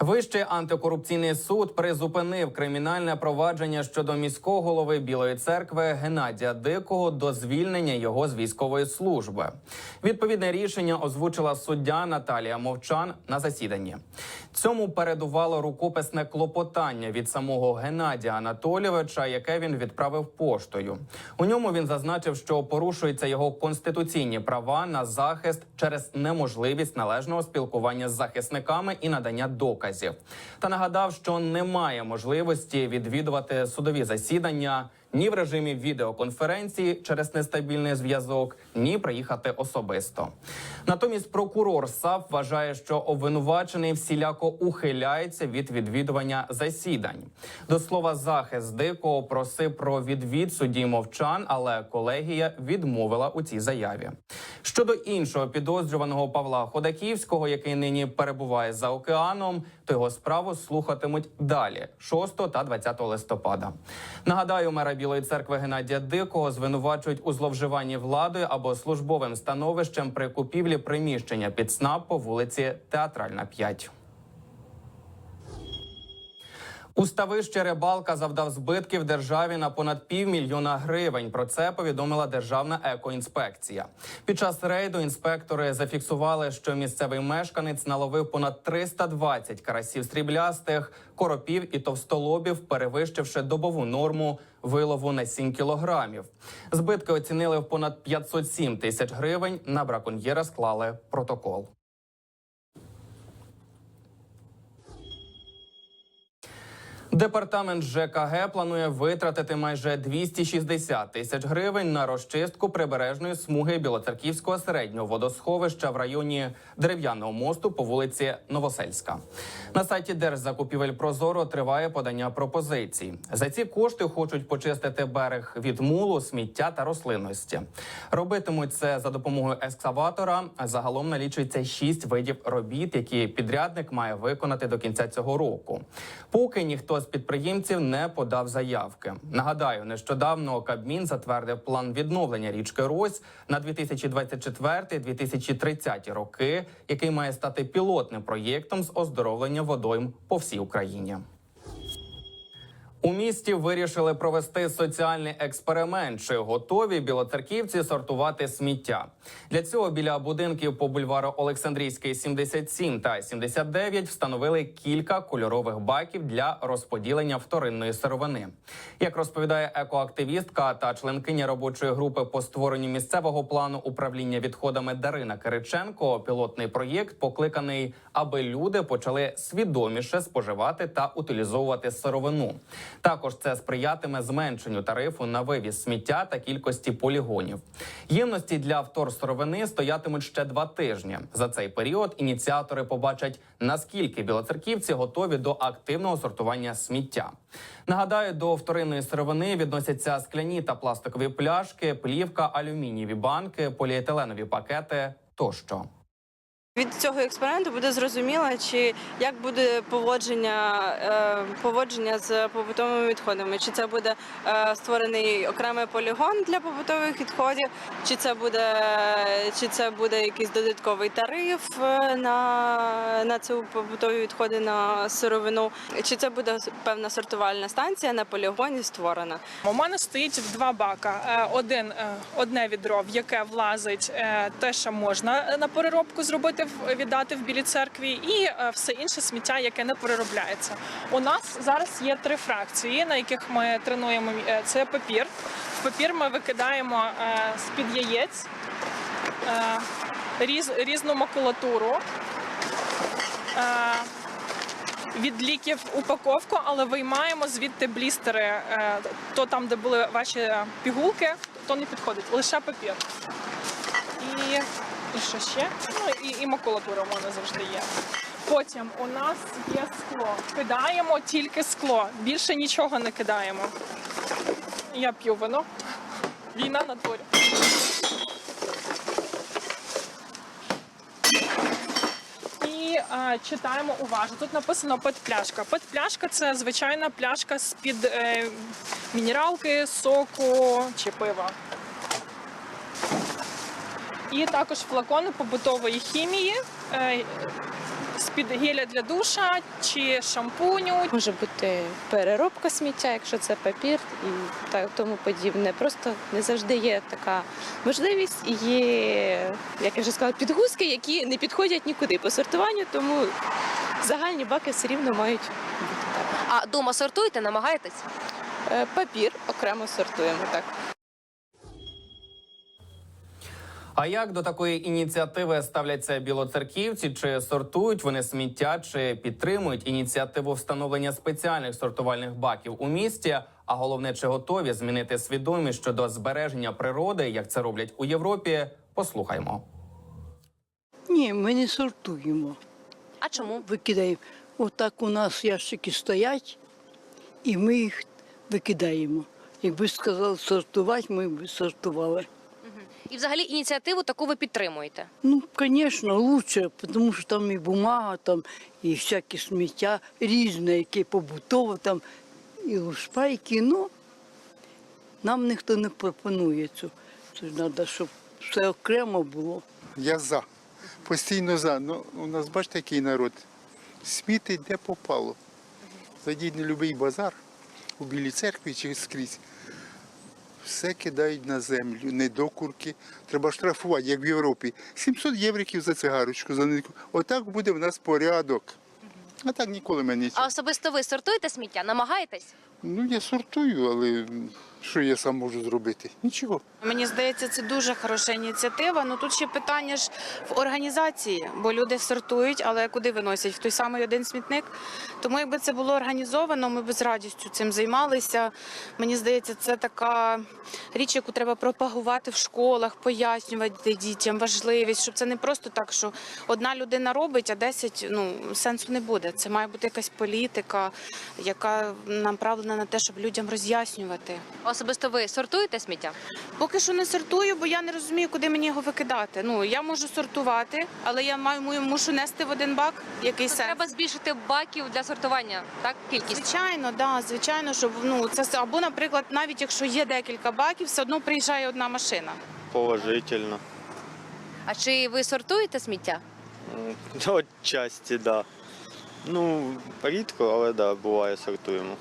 Вищий антикорупційний суд призупинив кримінальне провадження щодо міського голови Білої церкви Геннадія Дикого до звільнення його з військової служби. Відповідне рішення озвучила суддя Наталія Мовчан на засіданні. Цьому передувало рукописне клопотання від самого Геннадія Анатолійовича, яке він відправив поштою. У ньому він зазначив, що порушуються його конституційні права на захист через неможливість належного спілкування з захисниками і надання доказів. Та нагадав, що немає можливості відвідувати судові засідання ні в режимі відеоконференції через нестабільний зв'язок, ні приїхати особисто. Натомість прокурор САП вважає, що обвинувачений всіляко ухиляється від відвідування засідань. До слова, захист дикого просив про відвід судді мовчан, але колегія відмовила у цій заяві. Щодо іншого підозрюваного Павла Ходаківського, який нині перебуває за океаном, то його справу слухатимуть далі, 6 та 20 листопада. Нагадаю, мера Білої церкви Геннадія Дикого звинувачують у зловживанні владою або службовим становищем при купівлі приміщення під СНАП по вулиці Театральна 5. У ставище рибалка завдав збитків державі на понад півмільйона гривень. Про це повідомила Державна екоінспекція. Під час рейду інспектори зафіксували, що місцевий мешканець наловив понад 320 карасів сріблястих, коропів і товстолобів, перевищивши добову норму вилову на 7 кілограмів. Збитки оцінили в понад 507 тисяч гривень. На браконьєра склали протокол. Департамент ЖКГ планує витратити майже 260 тисяч гривень на розчистку прибережної смуги Білоцерківського середнього водосховища в районі дерев'яного мосту по вулиці Новосельська. На сайті Держзакупівель Прозоро триває подання пропозицій. За ці кошти хочуть почистити берег від мулу, сміття та рослинності. Робитимуть це за допомогою екскаватора. Загалом налічується шість видів робіт, які підрядник має виконати до кінця цього року. Поки ніхто з підприємців не подав заявки. Нагадаю, нещодавно Кабмін затвердив план відновлення річки Рось на 2024-2030 роки, який має стати пілотним проєктом з оздоровлення водойм по всій Україні. У місті вирішили провести соціальний експеримент. Чи готові білоцерківці сортувати сміття? Для цього біля будинків по бульвару Олександрійський 77 та 79 встановили кілька кольорових баків для розподілення вторинної сировини. Як розповідає екоактивістка та членкиня робочої групи по створенню місцевого плану управління відходами Дарина Кириченко, пілотний проєкт покликаний, аби люди почали свідоміше споживати та утилізовувати сировину. Також це сприятиме зменшенню тарифу на вивіз сміття та кількості полігонів. Ємності для вторсировини стоятимуть ще два тижні. За цей період ініціатори побачать наскільки білоцерківці готові до активного сортування сміття. Нагадаю, до вторинної сировини відносяться скляні та пластикові пляшки, плівка, алюмінієві банки, поліетиленові пакети тощо. Від цього експерименту буде зрозуміло, чи як буде поводження, е, поводження з побутовими відходами. Чи це буде е, створений окремий полігон для побутових відходів, чи це буде, чи це буде якийсь додатковий тариф е, на, на ці побутові відходи на сировину, чи це буде певна сортувальна станція на полігоні створена. У мене стоїть два бака. Один одне відро, в яке влазить те, що можна на переробку зробити, віддати в білій церкві, і е, все інше сміття, яке не переробляється. У нас зараз є три фракції, на яких ми тренуємо. е, Це папір. В папір ми викидаємо е, з під яєць різ, різну макулатуру. Від ліків упаковку, але виймаємо звідти блістери. То там, де були ваші пігулки, то не підходить, лише папір. І, і що ще? Ну і, макулатура в мене завжди є. Потім у нас є скло. Кидаємо тільки скло. Більше нічого не кидаємо. Я п'ю вино. Війна на дворі. І е, читаємо уважно. Тут написано петпляшка. Петпляшка це звичайна пляшка з-під е, мінералки, соку чи пива. І також флакони побутової хімії. Е, з-під геля для душа чи шампуню. Може бути переробка сміття, якщо це папір і так тому подібне. Просто не завжди є така можливість. І Є, як я вже сказала, підгузки, які не підходять нікуди по сортуванню, тому загальні баки все рівно мають бути. А дома сортуєте, намагаєтесь? Е, Папір окремо сортуємо так. А як до такої ініціативи ставляться білоцерківці? Чи сортують вони сміття, чи підтримують ініціативу встановлення спеціальних сортувальних баків у місті? А головне, чи готові змінити свідомість щодо збереження природи, як це роблять у Європі? Послухаймо. Ні, ми не сортуємо. А чому? Викидаємо. Отак у нас ящики стоять, і ми їх викидаємо. Якби сказали сортувати, ми б сортували. І взагалі ініціативу таку ви підтримуєте. Ну, звісно, краще, тому що там і бумага, там, і всякі сміття різне, яке побутове, там, і лушпайки. Ну, нам ніхто не пропонує цю. Це ж треба, щоб все окремо було. Я за. Постійно за. Ну, у нас бачите, який народ. Сміти де попало. Зайдіть на будь-який базар у Білій церкві чи скрізь. Все кидають на землю, недокурки. Треба штрафувати, як в Європі. 700 євриків за цигарочку. За нитку. Отак буде в нас порядок. А так ніколи мені А особисто ви сортуєте сміття, намагаєтесь? Ну, я сортую, але що я сам можу зробити? Нічого. Мені здається, це дуже хороша ініціатива. Ну тут ще питання ж в організації, бо люди сортують, але куди виносять? В той самий один смітник. Тому якби це було організовано, ми б з радістю цим займалися. Мені здається, це така річ, яку треба пропагувати в школах, пояснювати дітям важливість, щоб це не просто так, що одна людина робить, а 10, ну сенсу не буде. Це має бути якась політика, яка направлена на те, щоб людям роз'яснювати. Особисто ви сортуєте сміття? Поки що не сортую, бо я не розумію, куди мені його викидати. Ну я можу сортувати, але я маю маю- мушу нести в один бак. Який сенс? Треба збільшити баків для сортування, так? Кількість. Звичайно, да, звичайно, щоб ну це або, наприклад, навіть якщо є декілька баків, все одно приїжджає одна машина. Положительно. А чи ви сортуєте сміття? Отчасті, да. Ну, рідко, але да, буває сортуємо.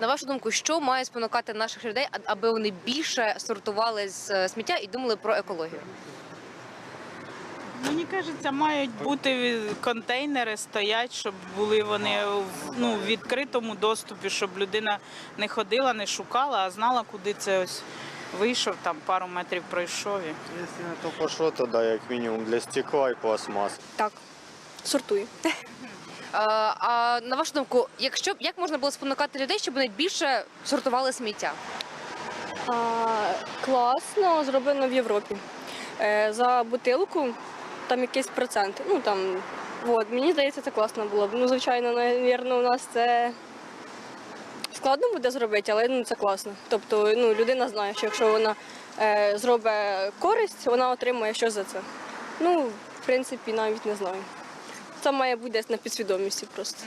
На вашу думку, що має спонукати наших людей, аби вони більше сортували з е, сміття і думали про екологію? Мені кажеться, мають бути контейнери стоять, щоб були вони в ну, в відкритому доступі, щоб людина не ходила, не шукала, а знала, куди це ось вийшов, там пару метрів пройшов. Якщо не то пошло, то да, як мінімум для стекла і пластмас. Так, сортую. Е, А на вашу думку, якщо б- як можна було спонукати людей, щоб вони більше сортували сміття? А, класно зроблено в Європі. Е, за бутилку там якийсь процент. Ну там, от, мені здається, це класно було б. Ну, звичайно, навірно, у нас це складно буде зробити, але ну, це класно. Тобто ну, людина знає, що якщо вона е, зробить користь, вона отримує щось за це. Ну, в принципі, навіть не знаю. Це має бути десь на підсвідомості просто.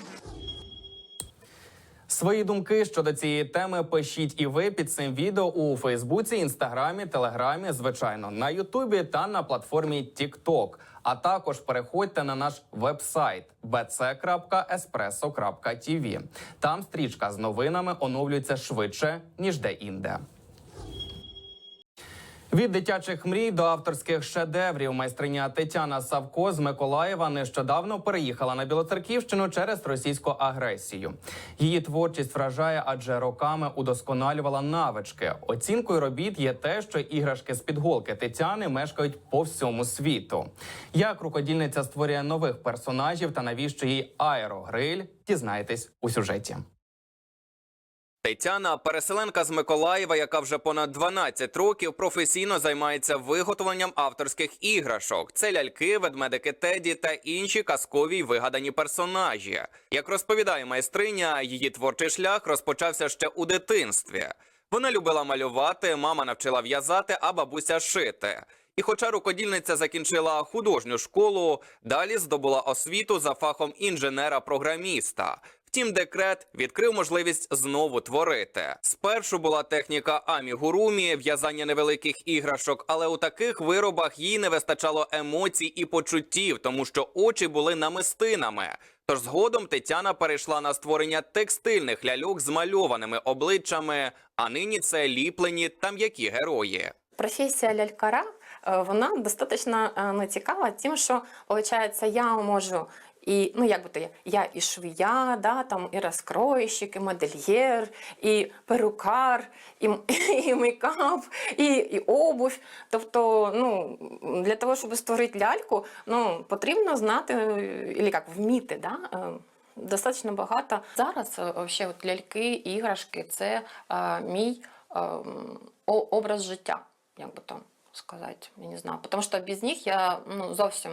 Свої думки щодо цієї теми пишіть і ви під цим відео у Фейсбуці, Інстаграмі, Телеграмі, звичайно, на Ютубі та на платформі TikTok. А також переходьте на наш вебсайт bc.espresso.tv. Там стрічка з новинами оновлюється швидше ніж де-інде. Від дитячих мрій до авторських шедеврів майстриня Тетяна Савко з Миколаєва нещодавно переїхала на Білоцерківщину через російську агресію. Її творчість вражає, адже роками удосконалювала навички. Оцінкою робіт є те, що іграшки з підголки Тетяни мешкають по всьому світу. Як рукодільниця створює нових персонажів та навіщо їй аерогриль, дізнаєтесь у сюжеті. Тетяна переселенка з Миколаєва, яка вже понад 12 років професійно займається виготовленням авторських іграшок. Це ляльки, ведмедики Теді та інші казкові й вигадані персонажі. Як розповідає майстриня, її творчий шлях розпочався ще у дитинстві. Вона любила малювати, мама навчила в'язати, а бабуся шити. І хоча рукодільниця закінчила художню школу, далі здобула освіту за фахом інженера-програміста. Втім, декрет відкрив можливість знову творити. Спершу була техніка амігурумі, в'язання невеликих іграшок, але у таких виробах їй не вистачало емоцій і почуттів, тому що очі були намистинами. Тож згодом Тетяна перейшла на створення текстильних ляльок з мальованими обличчями, а нині це ліплені та м'які герої. Професія лялькара е, вона достатньо е, цікава тим, що виходить, я можу і ну як би то я, я і швія, да, там і розкройщик, і модельєр, і перукар, і, і мейкап, і, і обувь. Тобто, ну для того, щоб створити ляльку, ну потрібно знати е, і як вміти. Да? е, Достатньо багато. Зараз е, вообще, от ляльки, іграшки це е, мій е, образ життя, як би то сказати, я не знаю. Тому що без них я ну, зовсім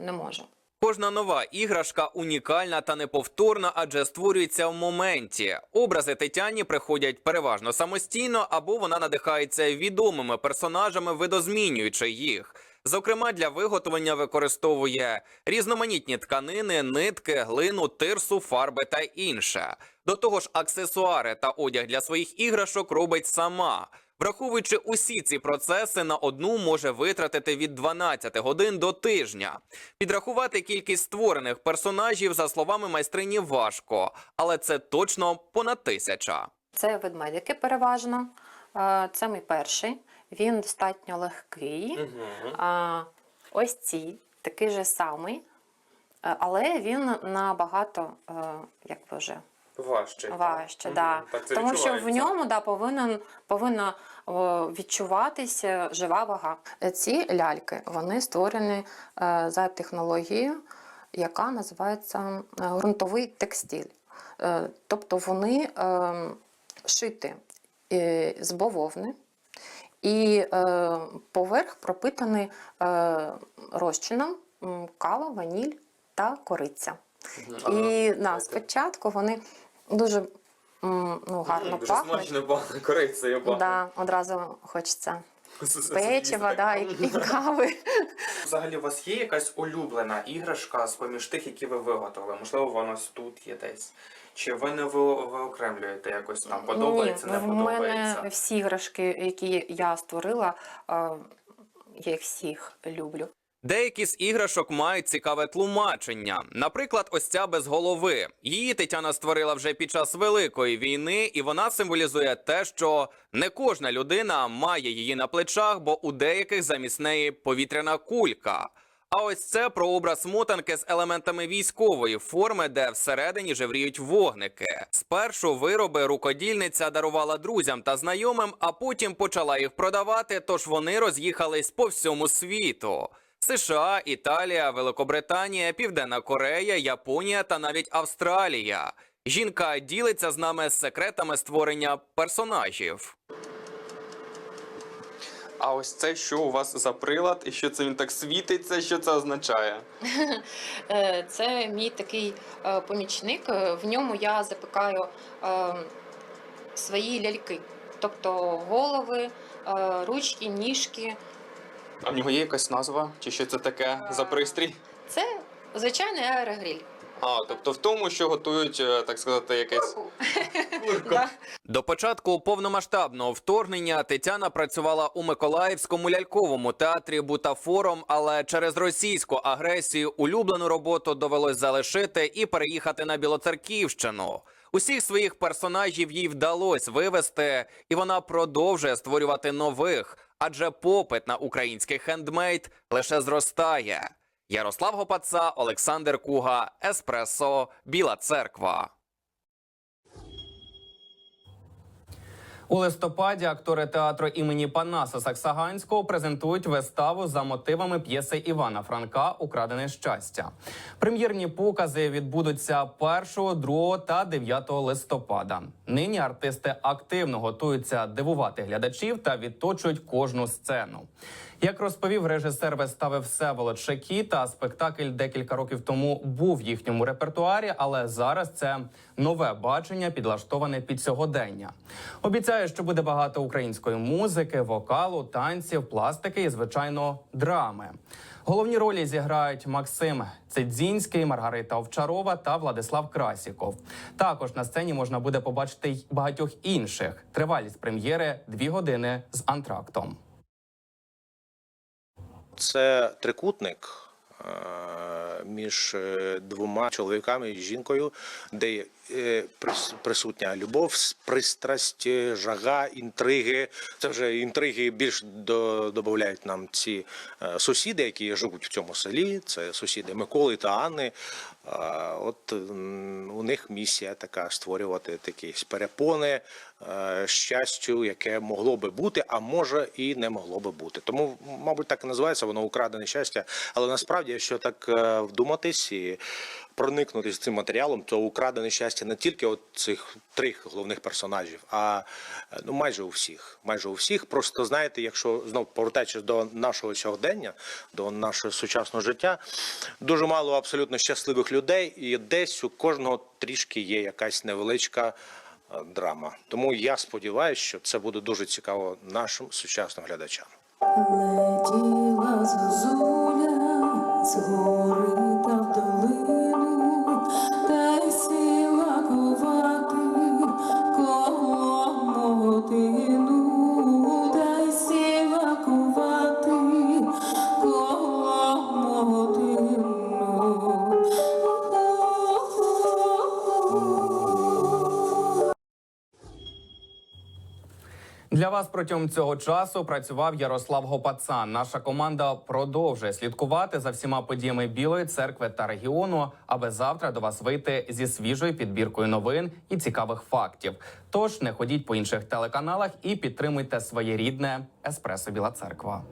не можу. Кожна нова іграшка унікальна та неповторна, адже створюється в моменті. Образи Тетяні приходять переважно самостійно, або вона надихається відомими персонажами, видозмінюючи їх. Зокрема, для виготовлення використовує різноманітні тканини, нитки, глину, тирсу, фарби та інше. До того ж, аксесуари та одяг для своїх іграшок робить сама. Враховуючи усі ці процеси, на одну може витратити від 12 годин до тижня. Підрахувати кількість створених персонажів, за словами майстрині, важко, але це точно понад тисяча. Це ведмедики переважно. Е, Це мій перший. Він достатньо легкий. А, ось ці такий же самий, е, але він набагато, е, як би вже Важче. важче. Да. Тому що в ньому да, повинен, повинна відчуватися жива вага. Ці ляльки вони створені е, за технологією, яка називається е, ґрунтовий текстиль. Е, тобто вони е, шиті е, з бавовни. І поверх пропитаний розчином кава, ваніль та кориця. І да, спочатку вони дуже м, ну, гарно пахнуть. пахне корицею. Да, одразу хочеться печива да, і, і кави. Взагалі, у вас є якась улюблена іграшка з поміж тих, які ви виготовили? Можливо, вона ось тут є десь. Чи ви не ви, виокремлюєте якось там? Подобається, Ні, не в подобається? мене всі іграшки, які я створила, е, я їх всіх люблю. Деякі з іграшок мають цікаве тлумачення. Наприклад, ось ця без голови. Її Тетяна створила вже під час Великої війни, і вона символізує те, що не кожна людина має її на плечах, бо у деяких замість неї повітряна кулька. А ось це про образ мотанки з елементами військової форми, де всередині жевріють вогники. Спершу вироби рукодільниця дарувала друзям та знайомим, а потім почала їх продавати, тож вони роз'їхались по всьому світу. США, Італія, Великобританія, Південна Корея, Японія та навіть Австралія. Жінка ділиться з нами секретами створення персонажів. А ось це що у вас за прилад, і що це він так світиться, що це означає? Е, Це мій такий е, помічник. Е, В ньому я запікаю свої ляльки, тобто голови, ручки, ніжки. А в нього є якась назва? Чи що це таке за пристрій? Це звичайний аерогриль. А, тобто в тому, що готують, е, так сказати, якесь. Да. До початку повномасштабного вторгнення Тетяна працювала у Миколаївському ляльковому театрі бутафором, але через російську агресію улюблену роботу довелось залишити і переїхати на Білоцерківщину. Усіх своїх персонажів їй вдалося вивести, і вона продовжує створювати нових, адже попит на український хендмейд лише зростає. Ярослав Гопаца, Олександр Куга, Еспресо, Біла Церква. У листопаді актори театру імені Панаса Саксаганського презентують виставу за мотивами п'єси Івана Франка Украдене щастя. Прем'єрні покази відбудуться 1, 2 та 9 листопада. Нині артисти активно готуються дивувати глядачів та відточують кожну сцену. Як розповів режисер вистави Всеволод Шекіта, спектакль декілька років тому був в їхньому репертуарі, але зараз це нове бачення, підлаштоване під сьогодення. Обіцяє, що буде багато української музики, вокалу, танців, пластики і, звичайно, драми. Головні ролі зіграють Максим Цидзінський, Маргарита Овчарова та Владислав Красіков. Також на сцені можна буде побачити й багатьох інших. Тривалість прем'єри дві години з антрактом. Це трикутник е, між е, двома чоловіками і жінкою, де присутня любов, пристрасть, е, жага, інтриги. Це вже інтриги більш до, додають нам ці е, сусіди, які живуть в цьому селі. Це сусіди Миколи та Анни. От у них місія така створювати такі перепони е, щастю, яке могло би бути, а може і не могло би бути. Тому, мабуть, так і називається воно украдене щастя. Але насправді, якщо так е, вдуматись і проникнутися цим матеріалом, то украдене щастя не тільки от цих трьох головних персонажів, а е, ну майже у всіх. Майже у всіх. Просто знаєте, якщо знов повертаючись до нашого сьогодення, до нашого сучасного життя, дуже мало абсолютно щасливих людей, і десь у кожного трішки є якась невеличка е, драма. Тому я сподіваюся, що це буде дуже цікаво нашим сучасним глядачам. Летіла зозуля з гори Для вас протягом цього часу працював Ярослав Гопацан. Наша команда продовжує слідкувати за всіма подіями Білої церкви та регіону, аби завтра до вас вийти зі свіжою підбіркою новин і цікавих фактів. Тож не ходіть по інших телеканалах і підтримуйте своє рідне Еспресо Біла Церква.